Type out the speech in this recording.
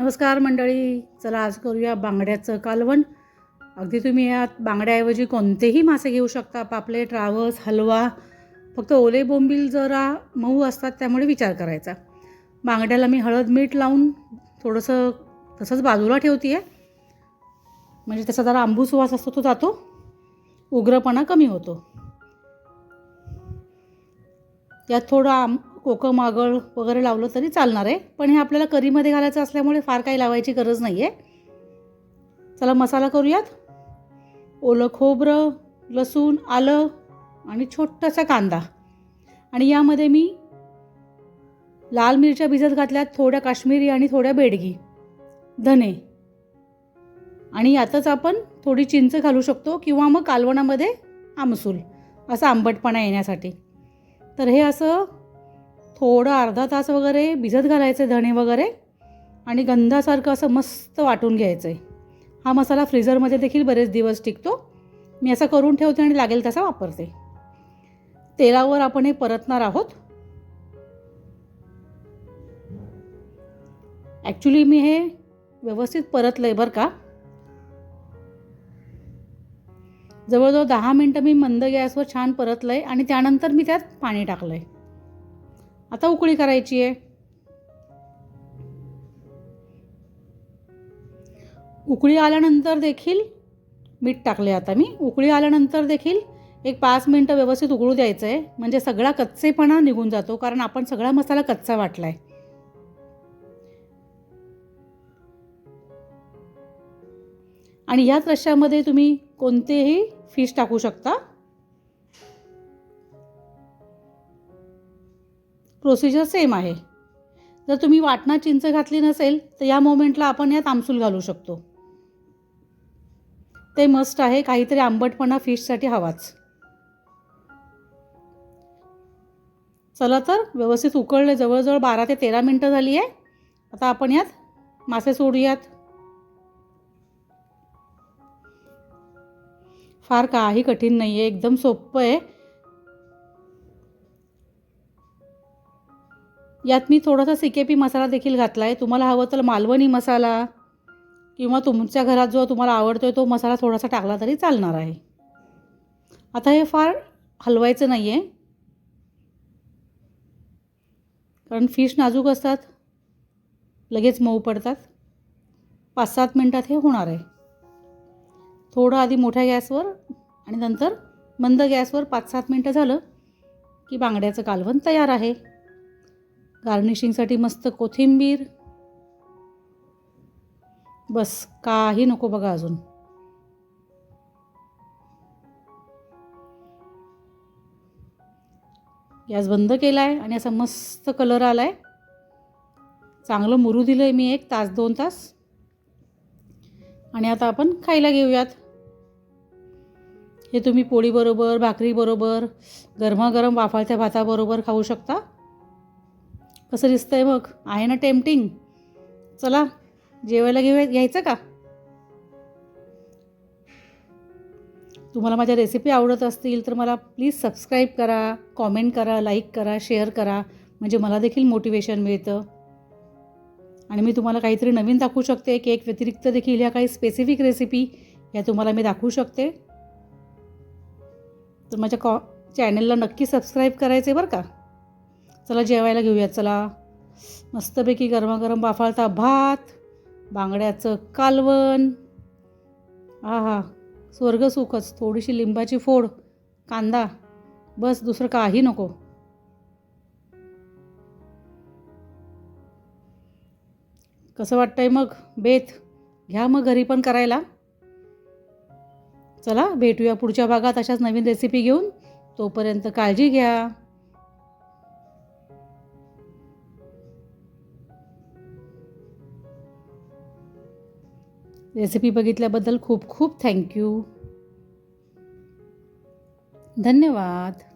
नमस्कार मंडळी चला आज करूया बांगड्याचं कालवण. अगदी तुम्ही यात बांगड्याऐवजी कोणतेही मासे घेऊ शकता पापलेट रावस हलवा फक्त ओले बोंबील जरा मऊ असतात त्यामुळे विचार करायचा. बांगड्याला मी हळद मीठ लावून थोडंसं तसंच बाजूला ठेवते आहे म्हणजे त्याचा जरा आंबू सुवास असतो तो जातो. उग्रपणा कमी होतो. त्यात थोडं आम कोकम आगळ वगैरे लावलं तरी चालणार आहे. पण हे आपल्याला करीमध्ये घालायचं असल्यामुळे फार काही लावायची गरज नाही आहे चला मसाला करूयात. ओलं खोबरं लसूण आलं आणि छोटासा कांदा. आणि यामध्ये मी लाल मिरच्या भिजत घातल्यात थोड्या काश्मीरी आणि थोड्या बेडगी धने. आणि यातच आपण थोडी चिंच घालू शकतो किंवा मग कालवणामध्ये आमसूल असा आंबटपणा येण्यासाठी. तर हे असं थोडं अर्धा तास वगैरे भिजत घालायचे धणे वगैरे आणि गंधासारखं असं मस्त वाटून घ्यायचं आहे हा मसाला फ्रीझरमध्ये देखील बरेच दिवस टिकतो. मी असा करून ठेवते आणि लागेल तसा वापरते. तेलावर आपण हे परतणार आहोत. ॲक्च्युली मी हे व्यवस्थित परतलं आहे बरं का. जवळजवळ दहा मिनटं मी मंद गॅसवर छान परतलं आहे आणि त्यानंतर मी त्यात पाणी टाकलं आहे आता उकळी करायची आहे. उकळी आल्यानंतर देखील मीठ टाकले आता मी. उकळी आल्यानंतर देखील एक पाच मिनटं व्यवस्थित उकळू द्यायचं आहे म्हणजे सगळा कच्चेपणा निघून जातो कारण आपण सगळा मसाला कच्चा वाटला आहे आणि ह्याच रश्श्यामध्ये तुम्ही कोणतेही फिश टाकू शकता. प्रोसिजर सेम आहे. जर तुम्ही वाटणा चिंच घातली नसेल तर या मोमेंटला आपण यात आमसूल घालू शकतो. ते मस्ट आहे काहीतरी आंबटपणा फिशसाठी हवाच. चला तर व्यवस्थित उकळले जवळजवळ बारा ते तेरा मिनटं झाली आहे. आता आपण यात मासे सोडूयात. फार काही कठीण नाही आहे एकदम सोपं आहे. यात मी थोडासा सिकेपी मसाला देखील घातला आहे तुम्हाला हवं तर मालवणी मसाला किंवा तुमच्या घरात जो तुम्हाला आवडतो आहे तो मसाला थोडासा टाकला तरी चालणार आहे. आता हे फार हलवायचं नाही आहे कारण फिश नाजूक असतात. लगेच मऊ पडतात. पाच सात मिनटात हे होणार आहे. थोडं आधी मोठ्या गॅसवर आणि नंतर मंद गॅसवर पाच सात मिनटं झालं की बांगड्याचं कालवण तयार आहे. गार्निशिंगसाठी मस्त कोथिंबीर. बस काही नको बघा अजून. गॅस बंद केला आहे आणि असा मस्त कलर आला आहे चांगलं मुरू दिलं आहे मी एक तास दोन तास. आणि आता आपण खायला घेऊयात. हे तुम्ही पोळीबरोबर भाकरीबरोबर गरमागरम वाफाळत्या भाताबरोबर खाऊ शकता. कसं दिसतं आहे मग आहे ना टेम्पटिंग चला जेवायला घेऊया घ्यायचं का? तुम्हाला माझ्या रेसिपी आवडत असतील तर मला प्लीज सबस्क्राईब करा कॉमेंट करा लाईक करा शेअर करा. म्हणजे मला देखील मोटिवेशन मिळतं. आणि मी तुम्हाला काहीतरी नवीन दाखवू शकते केक व्यतिरिक्त देखील ह्या काही स्पेसिफिक रेसिपी या तुम्हाला मी दाखवू शकते. तर माझ्या कॉ चॅनलला नक्की सबस्क्राईब करायचे बरं का? चला जेवायला घेऊया चला. मस्तपैकी गरमागरम बाफाळता भात बांगड्याचं कालवण. हा हा स्वर्गसुखच थोडीशी लिंबाची फोड कांदा. बस दुसरं काही नको. कसं वाटतंय मग? बेत. घ्या मग घरी पण करायला. चला भेटूया पुढच्या भागात अशाच नवीन रेसिपी घेऊन. तोपर्यंत काळजी घ्या. रेसिपी बघितल्याबद्दल खूप खूप थँक्यू. धन्यवाद.